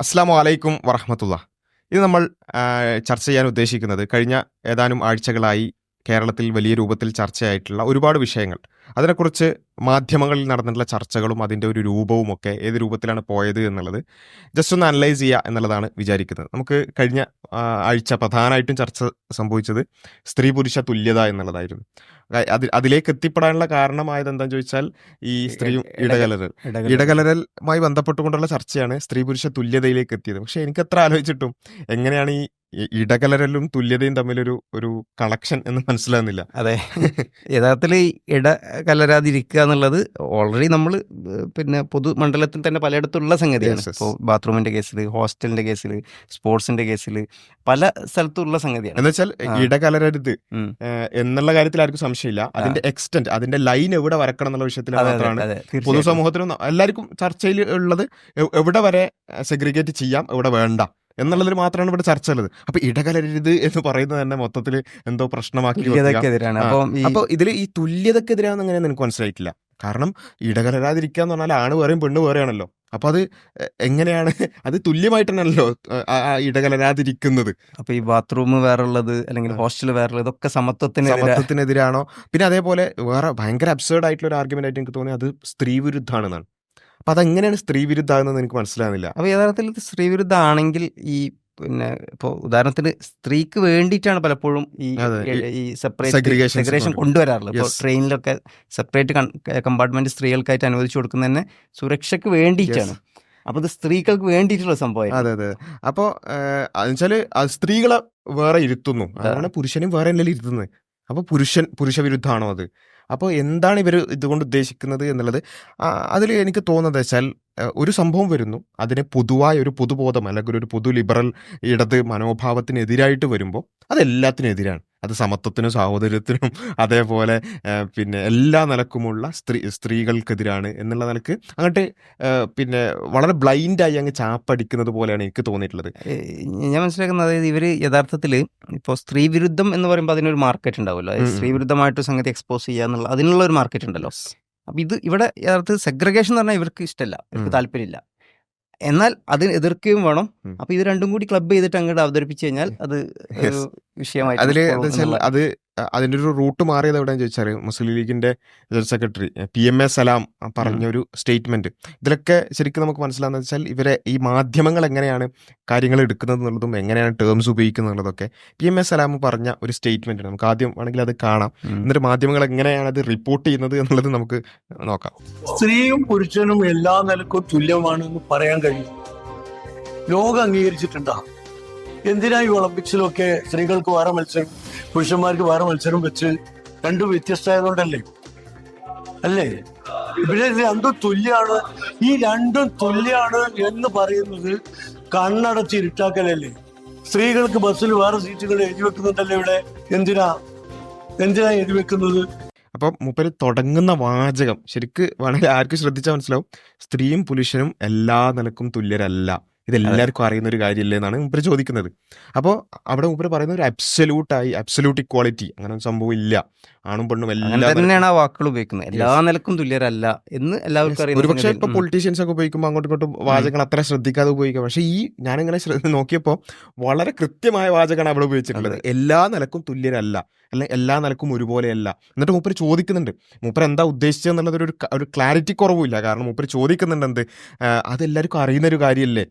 അസ്സാം വലൈക്കും വറഹമത്തുള്ള ഇത് നമ്മൾ ചർച്ച ചെയ്യാൻ ഉദ്ദേശിക്കുന്നത് കഴിഞ്ഞ ഏതാനും ആഴ്ചകളായി കേരളത്തിൽ വലിയ രൂപത്തിൽ ചർച്ചയായിട്ടുള്ള ഒരുപാട് വിഷയങ്ങൾ. അതിനെക്കുറിച്ച് മാധ്യമങ്ങളിൽ നടന്നിട്ടുള്ള ചർച്ചകളും അതിന്റെ ഒരു രൂപവും ഒക്കെ ഏത് രൂപത്തിലാണ് പോയത് എന്നുള്ളത് ജസ്റ്റ് ഒന്ന് അനലൈസ് ചെയ്യുക എന്നുള്ളതാണ് വിചാരിക്കുന്നത്. നമുക്ക് കഴിഞ്ഞ ആഴ്ച പ്രധാനമായിട്ടും ചർച്ച സംഭവിച്ചത് സ്ത്രീ പുരുഷ തുല്യത എന്നുള്ളതായിരുന്നു. അത് അതിലേക്ക് എത്തിപ്പെടാനുള്ള കാരണമായത് എന്താണെന്ന് ചോദിച്ചാൽ ഈ സ്ത്രീ ഇടകലരൽ. ഇടകലരലുമായി ബന്ധപ്പെട്ടുകൊണ്ടുള്ള ചർച്ചയാണ് സ്ത്രീ പുരുഷ തുല്യതയിലേക്ക് എത്തിയത്. പക്ഷേ എനിക്ക് എത്ര ആലോചിച്ചിട്ടും എങ്ങനെയാണ് ഈ ഇടകലരലും തുല്യതയും തമ്മിലൊരു ഒരു കണക്ഷൻ എന്ന് മനസ്സിലാകുന്നില്ല. അതെ. യഥാർത്ഥത്തിൽ ഇട കലരാതിരിക്കുക എന്നുള്ളത് ഓൾറെഡി നമ്മൾ പിന്നെ പൊതുമണ്ഡലത്തിൽ തന്നെ പലയിടത്തുള്ള സംഗതിയാണ്. ഇപ്പോൾ ബാത്റൂമിന്റെ കേസിൽ ഹോസ്റ്റലിന്റെ കേസിൽ സ്പോർട്സിന്റെ കേസിൽ പല സ്ഥലത്തുള്ള സംഗതിയാണ്. എന്ന് വെച്ചാൽ. ഇടകലരരുത്. എന്നുള്ള കാര്യത്തിൽ ആർക്കും സംശയമില്ല. അതിന്റെ എക്സ്റ്റന്റ് അതിന്റെ ലൈൻ എവിടെ വരക്കണം എന്നുള്ള വിഷയത്തിൽ മാത്രമാണ് പൊതുസമൂഹത്തിനും എല്ലാവർക്കും ചർച്ചയിൽ ഉള്ളത്. എവിടെ വരെ സെഗ്രിഗേറ്റ് ചെയ്യാം എവിടെ വേണ്ട. എന്നുള്ളതിൽ മാത്രമാണ് ഇവിടെ ചർച്ച ഉള്ളത് അപ്പൊ ഇടകലരരുത് എന്ന് പറയുന്നത് തന്നെ മൊത്തത്തിൽ എന്തോ പ്രശ്നമാക്കി അപ്പൊ ഇതിൽ ഈ തുല്യതക്കെതിരാന്ന് അങ്ങനെ എനിക്ക് മനസ്സിലായിട്ടില്ല. കാരണം ഇടകലരാതിരിക്കുക എന്ന് പറഞ്ഞാൽ ആണ് വേറെയും പെണ്ണ് വേറെയാണല്ലോ. അപ്പൊ അത് എങ്ങനെയാണ്? അത് തുല്യമായിട്ടാണല്ലോ ഇടകലരാതിരിക്കുന്നത്. അപ്പൊ ഈ ബാത്റൂം വേറുള്ളത് അല്ലെങ്കിൽ ഹോസ്റ്റൽ വേറുള്ളത് ഇതൊക്കെ സമത്വത്തിന് സമത്വത്തിനെതിരാണോ? പിന്നെ അതേപോലെ വേറെ ഭയങ്കര അബ്സേർഡ് ആയിട്ടുള്ള ഒരു ആർഗ്യുമെന്റ് ആയിട്ട് എനിക്ക് തോന്നി അത് സ്ത്രീ വിരുദ്ധാണെന്നാണ് അപ്പൊ അതെങ്ങനെയാണ് സ്ത്രീ വിരുദ്ധാകുന്നത് എനിക്ക് മനസ്സിലാകുന്നില്ല അപ്പോൾ യഥാർത്ഥത്തിൽ സ്ത്രീ വിരുദ്ധ ആണെങ്കിൽ ഈ പിന്നെ ഇപ്പോൾ ഉദാഹരണത്തിന് സ്ത്രീക്ക് വേണ്ടിയിട്ടാണ് പലപ്പോഴും ഈ ഈ സെപ്പറേറ്റ് സെഗ്രേഷൻ കൊണ്ടുവരാറുള്ളത്. ഇപ്പോൾ ട്രെയിനിലൊക്കെ സെപ്പറേറ്റ് കമ്പാർട്ട്മെന്റ് സ്ത്രീകൾക്കായിട്ട് അനുവദിച്ചു കൊടുക്കുന്നത് തന്നെ സുരക്ഷയ്ക്ക് വേണ്ടിയിട്ടാണ്. അപ്പോൾ ഇത് സ്ത്രീകൾക്ക് വേണ്ടിയിട്ടുള്ള സംഭവം അതെ അതെ അപ്പോൾ എന്നുവെച്ചാൽ സ്ത്രീകളെ വേറെ ഇരുത്തുന്നു. അതാണ് പുരുഷനും വേറെ എന്തെങ്കിലും ഇരുത്തുന്നത്. അപ്പോൾ പുരുഷൻ പുരുഷ വിരുദ്ധമാണോ അത്? അപ്പോൾ എന്താണ് ഇവർ ഇതുകൊണ്ട് ഉദ്ദേശിക്കുന്നത് എന്നുള്ളത് അതിൽ എനിക്ക് തോന്നുന്നത് വെച്ചാൽ ഒരു സംഭവം വരുന്നു. അതിനെ പൊതുവായ ഒരു പൊതുബോധം അല്ലെങ്കിൽ ഒരു പൊതു ലിബറൽ ഇടത് മനോഭാവത്തിനെതിരായിട്ട് വരുമ്പോൾ അതെല്ലാത്തിനെതിരാണ് അത് സമത്വത്തിനും സാഹോദര്യത്തിനും അതേപോലെ പിന്നെ എല്ലാ നിലക്കുമുള്ള സ്ത്രീ സ്ത്രീകൾക്കെതിരാണ് എന്നുള്ള നിലയ്ക്ക് അങ്ങോട്ട് പിന്നെ വളരെ ബ്ലൈൻഡായി അങ്ങ് ചാപ്പടിക്കുന്നത് പോലെയാണ് എനിക്ക് തോന്നിയിട്ടുള്ളത്. ഞാൻ മനസ്സിലാക്കുന്നത് അതായത് ഇവർ യഥാർത്ഥത്തിൽ ഇപ്പോൾ സ്ത്രീ വിരുദ്ധം എന്ന് പറയുമ്പോൾ അതിനൊരു മാർക്കറ്റ് ഉണ്ടാവുമല്ലോ. അതായത് ഉം, ഉം. സ്ത്രീ വിരുദ്ധമായിട്ട് സംഗതി എക്സ്പോസ് ചെയ്യുക എന്നുള്ള അതിനുള്ള ഒരു മാർക്കറ്റ് ഉണ്ടല്ലോ. അപ്പം ഇത് ഇവിടെ യഥാർത്ഥത്തിൽ സെഗ്രഗേഷൻ എന്ന് പറഞ്ഞാൽ ഇവർക്ക് ഇഷ്ടമല്ല ഇവർക്ക്. താല്പര്യമില്ല. എന്നാൽ അതിന് എതിർക്കുകയും വേണം. അപ്പൊ ഇത് രണ്ടും കൂടി ക്ലബ് ചെയ്തിട്ട് അങ്ങോട്ട് അവതരിപ്പിച്ചു കഴിഞ്ഞാൽ അത് വിഷയമായി അതിൽ അത് അ- അതിന്റെ ഒരു റൂട്ട് മാറിയത് എവിടെയാന്ന് ചോദിച്ചാൽ മുസ്ലിം ലീഗിന്റെ general secretary P M A Salam പറഞ്ഞൊരു സ്റ്റേറ്റ്മെന്റ് സ്റ്റേറ്റ്മെന്റ്. ഇതിലൊക്കെ ശരിക്കും നമുക്ക് മനസ്സിലാകുന്നത് വെച്ചാൽ ഇവരെ ഈ മാധ്യമങ്ങൾ എങ്ങനെയാണ് കാര്യങ്ങൾ എടുക്കുന്നത് എന്നുള്ളതും എങ്ങനെയാണ് ടേംസ് ഉപയോഗിക്കുന്നത് എന്നുള്ളതൊക്കെ പി എം എ സലാം പറഞ്ഞ ഒരു സ്റ്റേറ്റ്മെന്റ് നമുക്ക് ആദ്യം വേണമെങ്കിൽ അത് കാണാം. എന്നിട്ട് മാധ്യമങ്ങൾ എങ്ങനെയാണ് അത് റിപ്പോർട്ട് ചെയ്യുന്നത് എന്നുള്ളത് നമുക്ക് നോക്കാം. സ്ത്രീയും പുരുഷനും എല്ലാ നിലക്കും തുല്യമാണെന്ന് പറയാൻ കഴിയും. ലോകം അംഗീകരിച്ചിട്ടുണ്ടാ? എന്തിനാ ഈ ഒളിമ്പിക്സിലൊക്കെ സ്ത്രീകൾക്ക് വേറെ മത്സരം പുരുഷന്മാർക്ക് വേറെ മത്സരം വെച്ച് രണ്ടും വ്യത്യസ്തമായതുകൊണ്ടല്ലേ? അല്ലേ? ഇവിടെ രണ്ടും തുല്യാണ്. ഈ രണ്ടും തുല്യാണ് എന്ന് പറയുന്നത് കണ്ണടച്ച് ഇരുട്ടാക്കലല്ലേ? സ്ത്രീകൾക്ക് ബസ്സിൽ വേറെ സീറ്റുകൾ എഴുതി വെക്കുന്നുണ്ടല്ലേ ഇവിടെ? എന്തിനാ? എന്തിനാ എഴുതി വെക്കുന്നത്? അപ്പം മുപ്പര് തുടങ്ങുന്ന വാചകം ശരിക്ക് വളരെ ആർക്കും ശ്രദ്ധിച്ചാൽ മനസ്സിലാവും? സ്ത്രീയും പുരുഷനും എല്ലാ നിലക്കും തുല്യരല്ല. ഇതെല്ലാവർക്കും അറിയുന്ന ഒരു കാര്യമല്ലേ എന്നാണ് മൂപ്പര് ചോദിക്കുന്നത്. അപ്പോൾ അവിടെ മൂപ്പര് പറയുന്ന ഒരു അബ്സല്യൂട്ടായി അബ്സല്യൂട്ട് ഇക്വാളിറ്റി അങ്ങനെ ഒരു സംഭവം ഇല്ല. ആണും പെണ്ണും എല്ലാം തന്നെയാണ് ആ വാക്കുകൾ ഉപയോഗിക്കുന്നത്. എല്ലാ നിലക്കും തുല്യരല്ല എന്ന് എല്ലാവർക്കും അറിയാം ഒരു പക്ഷേ ഇപ്പോൾ പൊളിറ്റീഷ്യൻസ് ഒക്കെ ഉപയോഗിക്കുമ്പോൾ അങ്ങോട്ടും ഇങ്ങോട്ടും വാചകങ്ങൾ അത്ര ശ്രദ്ധിക്കാതെ ഉപയോഗിക്കാം. പക്ഷേ ഈ ഞാനിങ്ങനെ നോക്കിയപ്പോൾ വളരെ കൃത്യമായ വാചകമാണ് അവിടെ ഉപയോഗിച്ചിട്ടുള്ളത്. എല്ലാ നിലക്കും തുല്യരല്ല. അല്ലെ എല്ലാ നിലക്കും ഒരുപോലെയല്ല. എന്നിട്ട് മൂപ്പര് ചോദിക്കുന്നുണ്ട്. മൂപ്പര് എന്താ ഉദ്ദേശിച്ചത് എന്നുള്ളത് ഒരു ഒരു ക്ലാരിറ്റി കുറവില്ല കാരണം മൂപ്പര് ചോദിക്കുന്നുണ്ട് എന്ത്? അതെല്ലാവർക്കും അറിയുന്ന ഒരു കാര്യമല്ലേ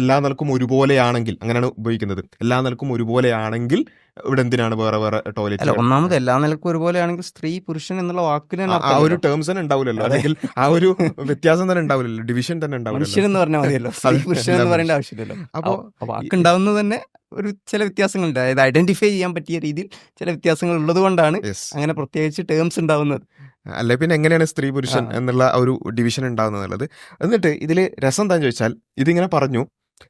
എല്ലാ നിലക്കും ഒരുപോലെയാണെങ്കിൽ അങ്ങനെയാണ് ഉപയോഗിക്കുന്നത്. എല്ലാ നിലക്കും ഒരുപോലെയാണെങ്കിൽ ഇവിടെ എന്തിനാണ് വേറെ വേറെ അല്ല ടോയ്ലറ്റ് ഒന്നാമത് എല്ലാ നിലക്കും ഒരുപോലെയാണെങ്കിൽ സ്ത്രീ പുരുഷൻ എന്നുള്ള വാക്കിന് ആ ഒരു ടേംസ് തന്നെ ഉണ്ടാവില്ലല്ലോ. അല്ലെങ്കിൽ ആ ഒരു വ്യത്യാസം തന്നെ ഉണ്ടാവില്ലല്ലോ. ഡിവിഷൻ തന്നെ ഉണ്ടാവില്ലല്ലോ. എന്ന് പറഞ്ഞാൽ മതിയല്ലോ. സ്ത്രീ പുരുഷൻ എന്ന് പറയേണ്ട ആവശ്യമില്ലല്ലോ. അപ്പോൾ അപ്പൊ വാക്കുണ്ടാവുന്നത് തന്നെ ഒരു ചില വ്യത്യാസങ്ങളുണ്ട്. അതായത് ഐഡന്റിഫൈ ചെയ്യാൻ പറ്റിയ രീതിയിൽ ചില വ്യത്യാസങ്ങൾ ഉള്ളത് കൊണ്ടാണ് അങ്ങനെ പ്രത്യേകിച്ച് ടേംസ് ഉണ്ടാവുന്നത്. അല്ലെ പിന്നെ എങ്ങനെയാണ് സ്ത്രീ പുരുഷൻ എന്നുള്ള ഒരു ഡിവിഷൻ ഉണ്ടാകുന്നത് എന്നുള്ളത്? എന്നിട്ട് ഇതിൽ രസം എന്താണെന്ന് ചോദിച്ചാൽ ഇതിങ്ങനെ പറഞ്ഞു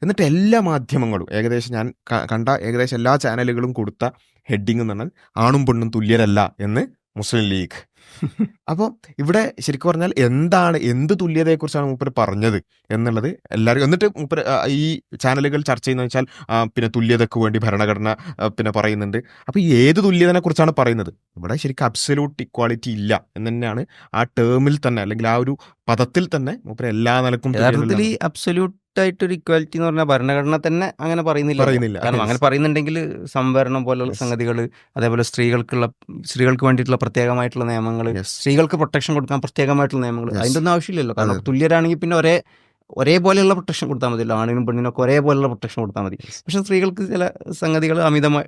എന്നിട്ട് എല്ലാ മാധ്യമങ്ങളും ഏകദേശം ഞാൻ കണ്ട ഏകദേശം എല്ലാ ചാനലുകളും കൊടുത്ത ഹെഡിങ് എന്ന് പറഞ്ഞാൽ ആണും പെണ്ണും തുല്യരല്ല എന്ന് മുസ്ലിം ലീഗ്. അപ്പോൾ ഇവിടെ ശരിക്കും പറഞ്ഞാൽ എന്താണ് എന്ത് തുല്യതയെക്കുറിച്ചാണ് മൂപ്പർ പറഞ്ഞത് എന്നുള്ളത് എല്ലാവരും എന്നിട്ട് മൂപ്പർ ഈ ചാനലുകൾ ചർച്ച ചെയ്യുന്നത് വെച്ചാൽ പിന്നെ തുല്യതയ്ക്ക് വേണ്ടി ഭരണഘടന പിന്നെ പറയുന്നുണ്ട്. അപ്പോൾ ഈ ഏത് തുല്യതനെ കുറിച്ചാണ് പറയുന്നത്? ഇവിടെ ശരിക്കും അബ്സല്യൂട്ട് ഇക്വാളിറ്റി ഇല്ല എന്ന് തന്നെയാണ് ആ ടേമിൽ തന്നെ അല്ലെങ്കിൽ ആ ഒരു പദത്തിൽ തന്നെ മൂപ്പര് എല്ലാ നിലക്കും യഥാർത്ഥത്തിൽ ഈ അബ്സല്യൂട്ട് ആയിട്ടൊരു ഇക്വാലിറ്റി എന്ന് പറഞ്ഞാൽ ഭരണഘടന തന്നെ അങ്ങനെ പറയുന്നില്ല പറയുന്നില്ല. കാരണം. അങ്ങനെ പറയുന്നുണ്ടെങ്കിൽ സംവരണം പോലുള്ള. സംഗതികൾ അതേപോലെ സ്ത്രീകൾക്കുള്ള സ്ത്രീകൾക്ക് വേണ്ടിയിട്ടുള്ള പ്രത്യേകമായിട്ടുള്ള നിയമങ്ങൾ. സ്ത്രീകൾക്ക് പ്രൊട്ടക്ഷൻ കൊടുക്കാൻ പ്രത്യേകമായിട്ടുള്ള നിയമങ്ങൾ. അതിന്റെ ഒന്നും ആവശ്യമില്ലല്ലോ കാരണം തുല്യരാണെങ്കിൽ പിന്നെ ഒരേ ഒരേപോലെയുള്ള പ്രൊട്ടക്ഷൻ കൊടുത്താൽ മതിയല്ലോ ആണിനും പെണ്ണിനും ഒക്കെ ഒരേപോലെയുള്ള പ്രൊട്ടക്ഷൻ കൊടുത്താൽ മതി. പക്ഷെ സ്ത്രീകൾക്ക് ചില സംഗതികൾ അമിതമായി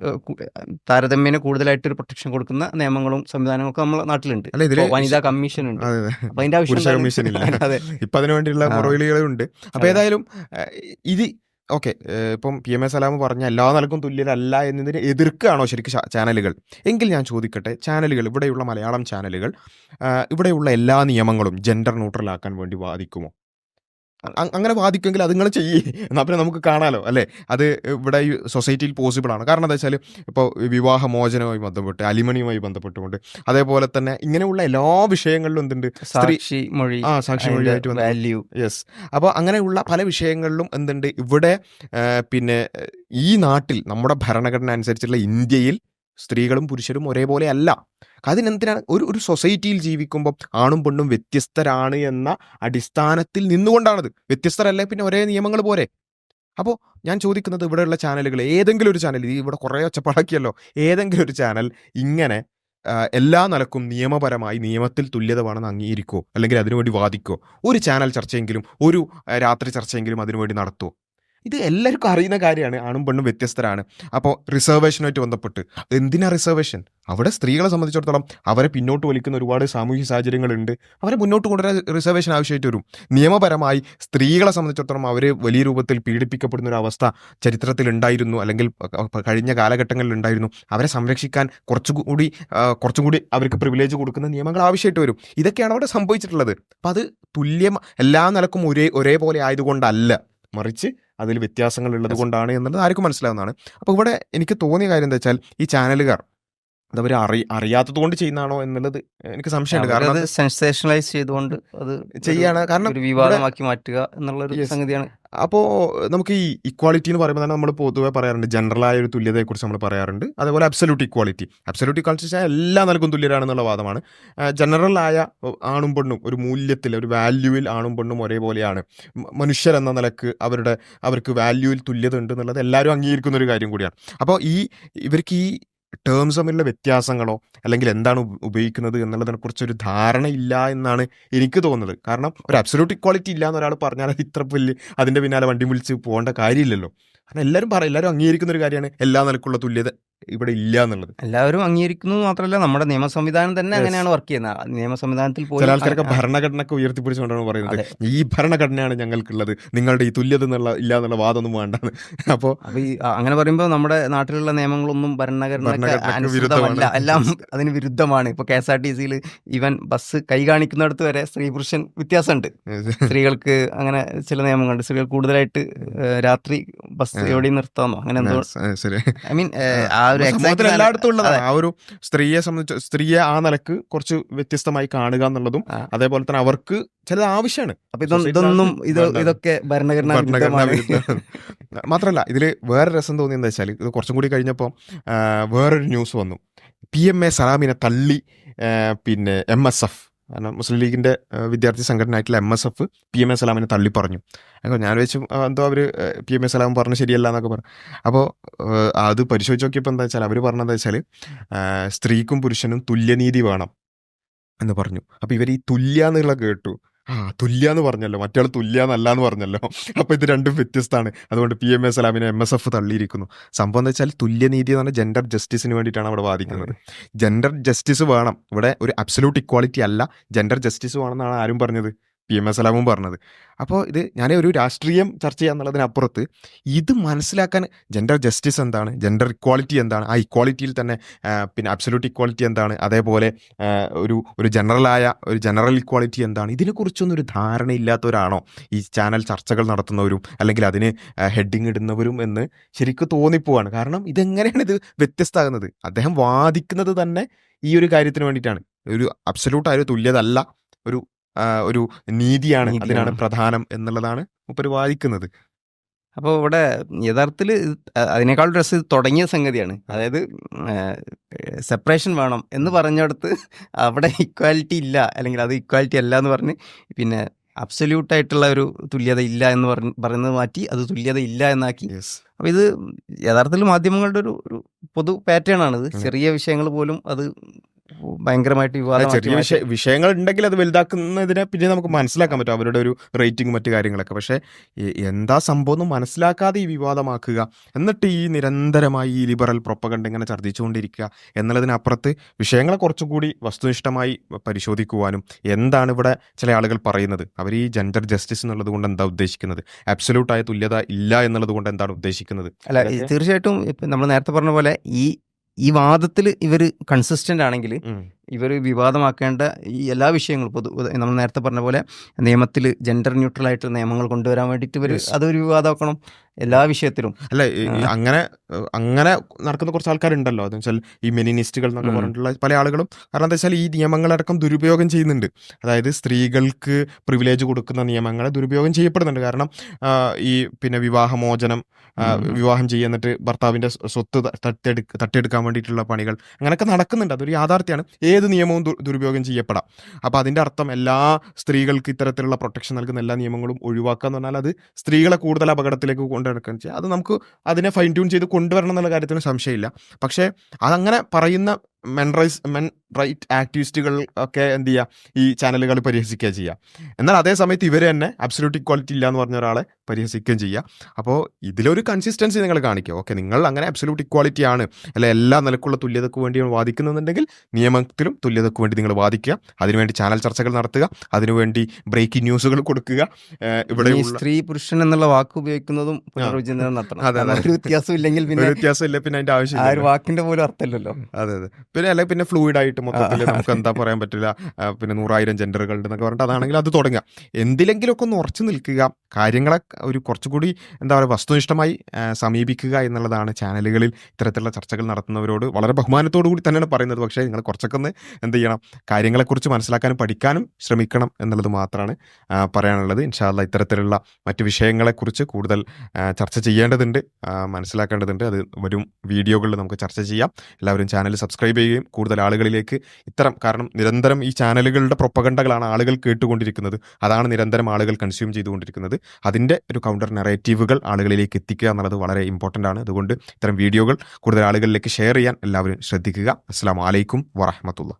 താരതമ്യേന കൂടുതലായിട്ട് ഒരു പ്രൊട്ടക്ഷൻ കൊടുക്കുന്ന നിയമങ്ങളും സംവിധാനങ്ങളും ഒക്കെ നമ്മുടെ നാട്ടിലുണ്ട്. വനിതാ കമ്മീഷൻ ഉണ്ട്. അപ്പൊ അതിന്റെ ആവശ്യം ഇപ്പൊ അതിനുവേണ്ടിയുള്ള. മുറവിളികളുണ്ട് അപ്പൊ ഏതായാലും ഇത് ഓക്കെ ഇപ്പം പി എം എ സലാം പറഞ്ഞ എല്ലാ നിലക്കും തുല്യരല്ല എന്നതിനെ എതിർക്കുകയാണോ ശരിക്കും ചാനലുകൾ? എങ്കിൽ ഞാൻ ചോദിക്കട്ടെ ചാനലുകൾ ഇവിടെയുള്ള മലയാളം ചാനലുകൾ ഇവിടെയുള്ള എല്ലാ നിയമങ്ങളും ജെൻഡർ ന്യൂട്രൽ ആക്കാൻ വേണ്ടി വാദിക്കുമോ? അങ്ങനെ വാദിക്കുമെങ്കിൽ അത് നിങ്ങൾ ചെയ്യേ. എന്നാൽ പിന്നെ നമുക്ക് കാണാലോ അല്ലേ? അത് ഇവിടെ ഈ സൊസൈറ്റിയിൽ പോസിബിൾ ആണ്. കാരണം എന്താ വെച്ചാൽ ഇപ്പോൾ വിവാഹ മോചനവുമായി ബന്ധപ്പെട്ട് അലിമണിയുമായി ബന്ധപ്പെട്ടുകൊണ്ട് അതേപോലെ തന്നെ ഇങ്ങനെയുള്ള എല്ലാ വിഷയങ്ങളിലും എന്തുണ്ട്? സ്ത്രീ സാക്ഷി മൊഴി ആ സാക്ഷി മൊഴിയായിട്ട് വാല്യൂ യെസ് അപ്പോൾ അങ്ങനെയുള്ള പല വിഷയങ്ങളിലും എന്തുണ്ട്? ഇവിടെ പിന്നെ ഈ നാട്ടിൽ നമ്മുടെ ഭരണഘടന അനുസരിച്ചുള്ള ഇന്ത്യയിൽ സ്ത്രീകളും പുരുഷരും ഒരേപോലെ അല്ല. അതിനെന്തിനാണ്? ഒരു ഒരു സൊസൈറ്റിയിൽ ജീവിക്കുമ്പോൾ ആണും പെണ്ണും വ്യത്യസ്തരാണ് എന്ന അടിസ്ഥാനത്തിൽ നിന്നുകൊണ്ടാണത്. വ്യത്യസ്തരല്ലേ പിന്നെ ഒരേ നിയമങ്ങൾ പോരെ? അപ്പോൾ ഞാൻ ചോദിക്കുന്നത് ഇവിടെയുള്ള ചാനലുകൾ ഏതെങ്കിലും ഒരു ചാനൽ ഇവിടെ കുറേ ഒച്ചപ്പാടാക്കിയല്ലോ. ഏതെങ്കിലും ഒരു ചാനൽ ഇങ്ങനെ എല്ലാ നിലക്കും നിയമപരമായി നിയമത്തിൽ തുല്യത വേണമെന്ന് അംഗീകരിക്കോ? അല്ലെങ്കിൽ അതിനുവേണ്ടി വാദിക്കോ? ഒരു ചാനൽ ചർച്ചയെങ്കിലും ഒരു രാത്രി ചർച്ചയെങ്കിലും അതിനുവേണ്ടി നടത്തുമോ ഇത് എല്ലാവർക്കും അറിയുന്ന കാര്യമാണ്. ആണും പെണ്ണും വ്യത്യസ്തരാണ്. അപ്പോൾ റിസർവേഷനുമായിട്ട് ബന്ധപ്പെട്ട് എന്തിനാ റിസർവേഷൻ അവിടെ സ്ത്രീകളെ സംബന്ധിച്ചിടത്തോളം അവരെ പിന്നോട്ട് വലിക്കുന്ന ഒരുപാട് സാമൂഹിക സാഹചര്യങ്ങളുണ്ട്. അവരെ മുന്നോട്ട് കൊണ്ടുവരാൻ റിസർവേഷൻ ആവശ്യമായിട്ട് വരും. നിയമപരമായി സ്ത്രീകളെ സംബന്ധിച്ചിടത്തോളം അവർ വലിയ രൂപത്തിൽ പീഡിപ്പിക്കപ്പെടുന്ന ഒരു അവസ്ഥ ചരിത്രത്തിൽ ഉണ്ടായിരുന്നു. അല്ലെങ്കിൽ കഴിഞ്ഞ കാലഘട്ടങ്ങളിൽ ഉണ്ടായിരുന്നു. അവരെ സംരക്ഷിക്കാൻ കുറച്ചുകൂടി കുറച്ചും കൂടി അവർക്ക് പ്രിവിലേജ് കൊടുക്കുന്ന നിയമങ്ങൾ ആവശ്യമായിട്ട് വരും. ഇതൊക്കെയാണ് അവിടെ സംഭവിച്ചിട്ടുള്ളത്. അപ്പം അത് തുല്യം എല്ലാ നിലക്കും ഒരേ ഒരേപോലെ ആയതുകൊണ്ടല്ല. മറിച്ച് അതിൽ വ്യത്യാസങ്ങൾ ഉള്ളത് കൊണ്ടാണ് എന്നുള്ളത് ആർക്കും മനസ്സിലാവുന്നതാണ്. അപ്പോൾ ഇവിടെ എനിക്ക് തോന്നിയ കാര്യം എന്താ വെച്ചാൽ ഈ ചാനലുകാർ അതവർ അറി അറിയാത്തത് കൊണ്ട് ചെയ്യുന്നതാണോ എന്നുള്ളത് എനിക്ക് സംശയമുണ്ട്. കാരണം അത് സെൻസേഷണലൈസ് ചെയ്തുകൊണ്ട് അത് ചെയ്യാണ്. കാരണം വിവാദമാക്കി മാറ്റുക എന്നുള്ള ഒരു സംഗതിയാണ് അപ്പോൾ നമുക്ക് ഈ ഇക്വാളിറ്റി എന്ന് പറയുമ്പോൾ തന്നെ നമ്മൾ പൊതുവെ പറയാറുണ്ട് ജനറലായ ഒരു തുല്യതയെക്കുറിച്ച് നമ്മൾ പറയാറുണ്ട്. അതേപോലെ അബ്സല്യൂട്ട് ഇക്വാളിറ്റി അബ്സല്യൂട്ട് ഇക്വാളിറ്റി വെച്ചാൽ എല്ലാ നൽകും തുല്യരാണെന്നുള്ള വാദമാണ്. ജനറലായ ആണും പെണ്ണും ഒരു മൂല്യത്തിൽ ഒരു വാല്യൂവിൽ ആണും പെണ്ണും ഒരേപോലെയാണ്. മനുഷ്യരെന്ന നിലയ്ക്ക് അവരുടെ അവർക്ക് വാല്യൂവിൽ തുല്യത ഉണ്ട് എന്നുള്ളത് എല്ലാവരും അംഗീകരിക്കുന്ന ഒരു കാര്യം കൂടിയാണ്. അപ്പോൾ ഈ ഇവർക്ക് ഈ ടേംസ് തമ്മിലുള്ള വ്യത്യാസങ്ങളോ അല്ലെങ്കിൽ എന്താണ് ഉപ- ഉപയോഗിക്കുന്നത് എന്നുള്ളതിനെ കുറിച്ചൊരു ഇല്ല എന്നാണ് എനിക്ക് തോന്നുന്നത്. കാരണം ഒരു അബ്സല്യൂട്ട് ഇക്വാളിറ്റി ഇല്ല എന്ന് ഒരാൾ പറഞ്ഞാൽ അത് ഇത്ര വലിയ അതിന്റെ പിന്നാലെ വണ്ടി വിളിച്ച് പോകേണ്ട കാര്യമില്ലല്ലോ. കാരണം എല്ലാവരും പറയും എല്ലാവരും അംഗീകരിക്കുന്ന ഒരു കാര്യമാണ് എല്ലാ നിലക്കുള്ള തുല്യത ഇവിടെ ഇല്ല എന്നുള്ളത് എല്ലാവരും അംഗീകരിക്കുന്നു മാത്രമല്ല നമ്മുടെ നിയമ സംവിധാനം തന്നെ അങ്ങനെയാണ് വർക്ക് ചെയ്യുന്നത്. നിയമ സംവിധാനത്തിൽ ചില ആൾക്കാരൊക്കെ ഭരണഘടനക്ക് ഉയർത്തിപ്പിടിച്ചുകൊണ്ടാണ് പറയുന്നത്. ഈ ഭരണഘടനയാണ് ഞങ്ങൾക്കുള്ളത്. നിങ്ങളുടെ ഈ തുല്യത എന്നുള്ള ഇല്ല എന്നുള്ള വാദമൊന്നും വേണ്ട അപ്പോൾ അങ്ങനെ പറയുമ്പോൾ നമ്മുടെ നാട്ടിലുള്ള നിയമങ്ങളൊന്നും ഭരണഘടന എല്ലാം അതിന് വിരുദ്ധമാണ്. ഇപ്പൊ കെ എസ് ആർ ടി സിയിൽ ഈവൻ ബസ് കൈ കാണിക്കുന്നിടത്ത് വരെ സ്ത്രീ പുരുഷൻ വ്യത്യാസമുണ്ട്. സ്ത്രീകൾക്ക് അങ്ങനെ ചില നിയമങ്ങളുണ്ട്. സ്ത്രീകൾ കൂടുതലായിട്ട് രാത്രി ബസ്. എവിടെയും നിർത്താമെന്നോ അങ്ങനെ എന്തോ ഐ മീൻ ആ ഒരു സമൂഹത്തിൽ എല്ലായിടത്തും ഉള്ളതാണ്. ആ ഒരു സ്ത്രീയെ സംബന്ധിച്ച് സ്ത്രീയെ ആ നിലയ്ക്ക് കുറച്ച് വ്യത്യസ്തമായി കാണുക എന്നുള്ളതും അതേപോലെ തന്നെ അവർക്ക് ചിലത് ആവശ്യമാണ്. അപ്പൊ ഇതൊന്നും. ഇതൊക്കെ ഭരണഘടനാ. മാത്രമല്ല ഇതിൽ വേറെ രസം തോന്നിയത് എന്താ വെച്ചാൽ ഇത് കുറച്ചും കൂടി കഴിഞ്ഞപ്പോൾ വേറൊരു ന്യൂസ് വന്നു. പി എം എ സലാമിനെ തള്ളി പിന്നെ എം എസ് എഫ്. കാരണം മുസ്ലിം ലീഗിന്റെ വിദ്യാർത്ഥി സംഘടനയായിട്ടുള്ള M S F P M A സലാമിനെ തള്ളി പറഞ്ഞു. അപ്പോൾ ഞാൻ വെച്ചു എന്തോ അവർ പി എം എ സലാം പറഞ്ഞ് ശരിയല്ല എന്നൊക്കെ പറഞ്ഞു. അപ്പോൾ അത് പരിശോധിച്ച് നോക്കിയപ്പോൾ എന്താ വെച്ചാൽ അവർ പറഞ്ഞതെന്ന് വെച്ചാൽ സ്ത്രീക്കും പുരുഷനും തുല്യനീതി വേണം എന്ന് പറഞ്ഞു. അപ്പോൾ ഇവർ ഈ തുല്യ എന്നുള്ള കേട്ടു. ആ തുല്യ എന്ന് പറഞ്ഞല്ലോ. മറ്റേ തുല്യ എന്നല്ല എന്ന് പറഞ്ഞല്ലോ. അപ്പൊ ഇത് രണ്ടും വ്യത്യസ്തമാണ് അതുകൊണ്ട് പി എം എ സലാമിനെ എം എസ് എഫ് തള്ളിയിരിക്കുന്നു. സംഭവം എന്ന് വെച്ചാൽ തുല്യനീതി എന്ന് പറഞ്ഞാൽ ജെൻഡർ ജസ്റ്റിസിന് വേണ്ടിയിട്ടാണ് അവിടെ വാദിക്കുന്നത്. ജെൻഡർ ജസ്റ്റിസ് വേണം. ഇവിടെ ഒരു അബ്സല്യൂട്ട് ഇക്വാളിറ്റി അല്ല. ജെൻഡർ ജസ്റ്റിസ് വേണം എന്നാണ് ആരും പറഞ്ഞത്. പി എം എസ് സലാമും പറഞ്ഞത്. അപ്പോൾ ഇത് ഞാൻ ഒരു രാഷ്ട്രീയം ചർച്ച ചെയ്യാന്നുള്ളതിനപ്പുറത്ത് ഇത് മനസ്സിലാക്കാൻ ജെൻഡർ ജസ്റ്റിസ് എന്താണ് ജെൻഡർ ഇക്വാളിറ്റി എന്താണ് ആ ഇക്വാളിറ്റിയിൽ തന്നെ പിന്നെ അബ്സല്യൂട്ട് ഇക്വാളിറ്റി എന്താണ് അതേപോലെ ഒരു ഒരു ജനറലായ ഒരു ജനറൽ ഇക്വാളിറ്റി എന്താണ് ഇതിനെക്കുറിച്ചൊന്നും ഒരു ധാരണയില്ലാത്തവരാണോ ഈ ചാനൽ ചർച്ചകൾ നടത്തുന്നവരും അല്ലെങ്കിൽ അതിന് ഹെഡിങ് ഇടുന്നവരും എന്ന് ശരിക്കും തോന്നിപ്പോവാണ്. കാരണം ഇതെങ്ങനെയാണ് ഇത് വ്യത്യസ്തമാകുന്നത്? അദ്ദേഹം വാദിക്കുന്നത് തന്നെ ഈ ഒരു കാര്യത്തിന് വേണ്ടിയിട്ടാണ്. ഒരു അബ്സല്യൂട്ട് ആയ ഒരു തുല്യത അല്ല ഒരു ഒരു നീതിയാണ്. അതിനാണ് പ്രധാനം എന്നുള്ളതാണ് മൂപ്പര് വാദിക്കുന്നത്. അപ്പോൾ ഇവിടെ യഥാർത്ഥത്തിൽ അതിനേക്കാൾ ഡ്രസ്സ് തുടങ്ങിയ സംഗതിയാണ്. അതായത് സെപ്പറേഷൻ വേണം എന്ന് പറഞ്ഞിടത്ത് അവിടെ ഇക്വാലിറ്റി ഇല്ല അല്ലെങ്കിൽ അത് ഇക്വാലിറ്റി അല്ല എന്ന് പറഞ്ഞ് പിന്നെ അബ്സല്യൂട്ട് ആയിട്ടുള്ള ഒരു തുല്യത ഇല്ല എന്ന് പറഞ്ഞ് പറയുന്നത് മാറ്റി അത് തുല്യത ഇല്ല എന്നാക്കി. അപ്പോൾ ഇത് യഥാർത്ഥത്തിൽ മാധ്യമങ്ങളുടെ ഒരു ഒരു പൊതു പാറ്റേൺ ആണിത്. ചെറിയ വിഷയങ്ങൾ പോലും അത് ഭയങ്കരമായിട്ട് വിവാദം ചെറിയ വിഷയങ്ങൾ ഉണ്ടെങ്കിൽ അത് വലുതാക്കുന്നതിനെ പിന്നെ നമുക്ക് മനസ്സിലാക്കാൻ പറ്റും അവരുടെ ഒരു റേറ്റിംഗ് മറ്റു കാര്യങ്ങളൊക്കെ. പക്ഷേ എന്താ സംഭവം എന്ന് മനസ്സിലാക്കാതെ ഈ വിവാദമാക്കുക എന്നിട്ട് ഈ നിരന്തരമായി ഈ ലിബറൽ പ്രൊപ്പകണ്ട് ഇങ്ങനെ ഛർദ്ദിച്ചുകൊണ്ടിരിക്കുക എന്നുള്ളതിനപ്പുറത്ത് വിഷയങ്ങളെ കുറച്ചും കൂടി വസ്തുനിഷ്ഠമായി പരിശോധിക്കുവാനും എന്താണ് ഇവിടെ ചില ആളുകൾ പറയുന്നത്. അവർ ഈ ജെൻഡർ ജസ്റ്റിസ് എന്നുള്ളത് കൊണ്ട് എന്താ ഉദ്ദേശിക്കുന്നത്? അബ്സല്യൂട്ടായ തുല്യത ഇല്ല എന്നുള്ളത് കൊണ്ട് എന്താണ് ഉദ്ദേശിക്കുന്നത്? അല്ല തീർച്ചയായിട്ടും ഇപ്പം നമ്മൾ നേരത്തെ പറഞ്ഞ പോലെ ഈ ഈ വാദത്തിൽ ഇവർ കൺസിസ്റ്റന്റ് ആണെങ്കിൽ. ഇവർ വിവാദമാക്കേണ്ട ഈ എല്ലാ വിഷയങ്ങളും പൊതു നമ്മൾ നേരത്തെ പറഞ്ഞ പോലെ നിയമത്തിൽ ജെൻഡർ ന്യൂട്രൽ ആയിട്ട് നിയമങ്ങൾ കൊണ്ടുവരാൻ വേണ്ടിയിട്ട് ഇവർ അതൊരു വിവാദമാക്കണം എല്ലാ വിഷയത്തിലും. അല്ല അങ്ങനെ അങ്ങനെ നടക്കുന്ന കുറച്ച് ആൾക്കാരുണ്ടല്ലോ. അതെന്ന് വെച്ചാൽ ഈ മെനിനിസ്റ്റുകൾ എന്നൊക്കെ പറഞ്ഞിട്ടുള്ള പല ആളുകളും. കാരണം എന്താ വെച്ചാൽ ഈ നിയമങ്ങളടക്കം ദുരുപയോഗം ചെയ്യുന്നുണ്ട്. അതായത് സ്ത്രീകൾക്ക് പ്രിവിലേജ് കൊടുക്കുന്ന നിയമങ്ങളെ ദുരുപയോഗം ചെയ്യപ്പെടുന്നുണ്ട്. കാരണം ഈ പിന്നെ വിവാഹമോചനം വിവാഹം ചെയ്യുന്നിട്ട് ഭർത്താവിന്റെ സ്വ- സ്വത്ത് തട്ടിയെടുക്കാൻ വേണ്ടിയിട്ടുള്ള പണികൾ അങ്ങനെയൊക്കെ നടക്കുന്നുണ്ട്. അതൊരു യാഥാർത്ഥ്യമാണ്. ഏത് നിയമവും ദുരുപയോഗം ചെയ്യപ്പെടാം. അപ്പോൾ അതിന്റെ അർത്ഥം എല്ലാ സ്ത്രീകൾക്ക് ഇത്തരത്തിലുള്ള പ്രൊട്ടക്ഷൻ നൽകുന്ന എല്ലാ നിയമങ്ങളും ഒഴിവാക്കുക എന്ന് പറഞ്ഞാൽ അത് സ്ത്രീകളെ കൂടുതൽ അപകടത്തിലേക്ക് കൊണ്ടുനടക്കുകയും ചെയ്യുക അത് നമുക്ക് അതിനെ ഫൈൻ ട്യൂൺ ചെയ്ത് കൊണ്ടുവരണം എന്നുള്ള കാര്യത്തിന് സംശയമില്ല. പക്ഷേ അതങ്ങനെ പറയുന്ന മെൻ റൈസ് മെൻ റൈറ്റ് ആക്ടിവിസ്റ്റുകൾ ഒക്കെ എന്ത് ചെയ്യുക ഈ ചാനലുകൾ പരിഹസിക്കുക ചെയ്യുക എന്നാൽ അതേ സമയത്ത് ഇവർ തന്നെ അബ്സല്യൂട്ട് ഇക്വാലിറ്റി ഇല്ല എന്ന് പറഞ്ഞ ഒരാളെ പരിഹസിക്കുകയും ചെയ്യുക അപ്പോൾ ഇതിലൊരു കൺസിസ്റ്റൻസി നിങ്ങൾ കാണിക്കുക ഓക്കെ നിങ്ങൾ അങ്ങനെ അബ്സല്യൂട്ട് ഇക്വാലിറ്റി ആണ് അല്ലെ എല്ലാ നിലക്കുള്ള തുല്യതക്ക് വേണ്ടി വാദിക്കുന്നുണ്ടെങ്കിൽ നിയമത്തിലും തുല്യതക്ക് വേണ്ടി നിങ്ങൾ വാദിക്കുക. അതിനുവേണ്ടി ചാനൽ ചർച്ചകൾ നടത്തുക. അതിനുവേണ്ടി ബ്രേക്കിംഗ് ന്യൂസുകൾ കൊടുക്കുക. ഇവിടെ സ്ത്രീ പുരുഷൻ എന്നുള്ള വാക്ക് ഉപയോഗിക്കുന്നതും പുനർവിചിന്തനം നടത്തണം. വ്യത്യാസം ഇല്ലെങ്കിൽ പിന്നെ പിന്നെ വ്യത്യാസമില്ല പിന്നെ അതിന്റെ ആ ഒരു വാക്കിന്റെ പോലും അർത്ഥമില്ലല്ലോ. അതെ അതെ. പിന്നെ അല്ലെങ്കിൽ പിന്നെ ഫ്ലൂയിഡ് ആയിട്ട് മൊത്തത്തിൽ നമുക്ക് എന്താ പറയാൻ പറ്റില്ല. പിന്നെ നൂറായിരം ജെൻഡറുകൾ എന്നൊക്കെ പറഞ്ഞിട്ട് അതാണെങ്കിൽ അത് തുടങ്ങുക. എന്തിലെങ്കിലുമൊക്കെ ഒന്ന് ഉറച്ചു നിൽക്കുക. കാര്യങ്ങളെ ഒരു കുറച്ചുകൂടി എന്താ പറയുക വസ്തുനിഷ്ഠമായി സമീപിക്കുക എന്നുള്ളതാണ് ചാനലുകളിൽ ഇത്തരത്തിലുള്ള ചർച്ചകൾ നടത്തുന്നവരോട് വളരെ ബഹുമാനത്തോടു കൂടി തന്നെയാണ് പറയുന്നത്. പക്ഷേ നിങ്ങൾ കുറച്ചൊക്കെ ഒന്ന് എന്ത് ചെയ്യണം? കാര്യങ്ങളെക്കുറിച്ച് മനസ്സിലാക്കാനും പഠിക്കാനും ശ്രമിക്കണം എന്നുള്ളത് മാത്രമാണ് പറയാനുള്ളത്. ഇൻഷാല്ല ഇത്തരത്തിലുള്ള മറ്റ് വിഷയങ്ങളെക്കുറിച്ച് കൂടുതൽ ചർച്ച ചെയ്യേണ്ടതുണ്ട് മനസ്സിലാക്കേണ്ടതുണ്ട്. അത് വരും വീഡിയോകളിൽ നമുക്ക് ചർച്ച ചെയ്യാം. എല്ലാവരും ചാനൽ സബ്സ്ക്രൈബ് ചെയ്യുകയും കൂടുതൽ ആളുകളിലേക്ക് ഇത്തരം കാരണം നിരന്തരം ഈ ചാനലുകളുടെ പ്രൊപ്പകണ്ടകളാണ് ആളുകൾ കേട്ടുകൊണ്ടിരിക്കുന്നത്. അതാണ് നിരന്തരം ആളുകൾ കൺസ്യൂം ചെയ്തുകൊണ്ടിരിക്കുന്നത്. അതിന്റെ ഒരു കൗണ്ടർ നെറേറ്റീവുകൾ ആളുകളിലേക്ക് എത്തിക്കുക എന്നുള്ളത് വളരെ ഇമ്പോർട്ടന്റ് ആണ്. അതുകൊണ്ട് ഇത്തരം വീഡിയോകൾ കൂടുതൽ ആളുകളിലേക്ക് ഷെയർ ചെയ്യാൻ എല്ലാവരും ശ്രദ്ധിക്കുക. അസ്സാം വലൈക്കും വറഹമത്തുള്ള